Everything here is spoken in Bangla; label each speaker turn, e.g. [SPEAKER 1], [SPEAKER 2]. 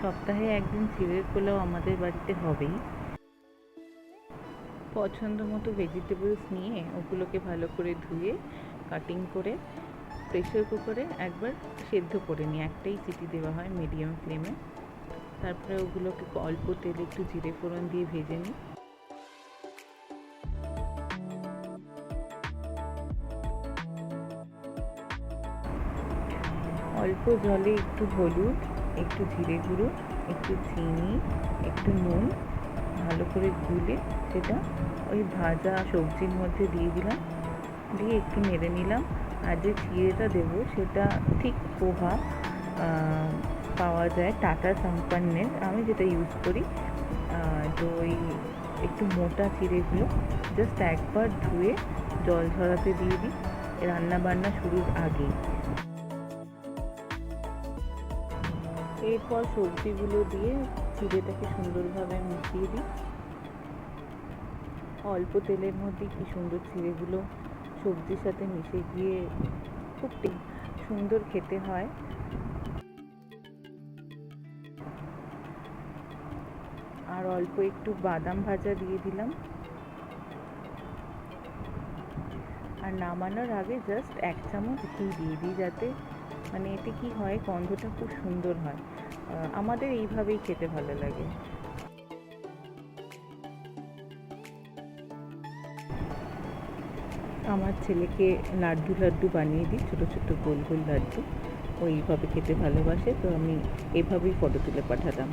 [SPEAKER 1] সপ্তাহে একদিন চিড়ের পোলাও আমাদের বাড়িতে হবেই। পছন্দ মতো ভেজিটেবলস নিয়ে ওগুলোকে ভালো করে ধুয়ে কাটিং করে প্রেশার কুকারে একবার সেদ্ধ করে নিই। একটাই সিটি দেওয়া হয় মিডিয়াম ফ্লেমে তারপরে ওগুলোকে অল্প তেলে একটু জিরে ফোড়ন দিয়ে ভেজে নিই। অল্প জলে একটু হলুদ একটু জিরে গুঁড়ো একটু চিনি, একটু নুন, ভালো করে গুলে সেটা ওই ভাজা সবজির মধ্যে দিয়ে দিলাম। দিয়ে একটু নেড়ে নিলাম আর যে চিড়েটা দেবো সেটা ঠিক পোহা পাওয়া যায় টাটা সাম্পান্নের। আমি যেটা ইউজ করি তো ওই একটু মোটা চিড়েগুলো জাস্ট একবার ধুয়ে জল ঝরাতে দিয়ে দিই। রান্না বান্না শুরুর আগেই। এরপর সবজিগুলো দিয়ে চিড়েটাকে সুন্দরভাবে মিশিয়ে দিই। অল্প তেলের মধ্যে কি সুন্দর চিড়েগুলো সবজির সাথে মিশে গিয়ে খুব সুন্দর খেতে হয়। আর অল্প একটু বাদাম ভাজা দিয়ে দিলাম। আর নামানোর আগে জাস্ট এক চামচ ঘি দিয়ে দিই যাতে মানে এতে কি হয়, গন্ধটা খুব সুন্দর হয়। আমাদের এইভাবেই খেতে ভালো লাগে। আমার ছেলেকে লাড্ডু লাড্ডু বানিয়ে দিই, ছোটো ছোটো গোল গোল লাড্ডু। ও এইভাবে খেতে ভালোবাসে, তো আমি এভাবেই ফটো তুলে পাঠাতাম।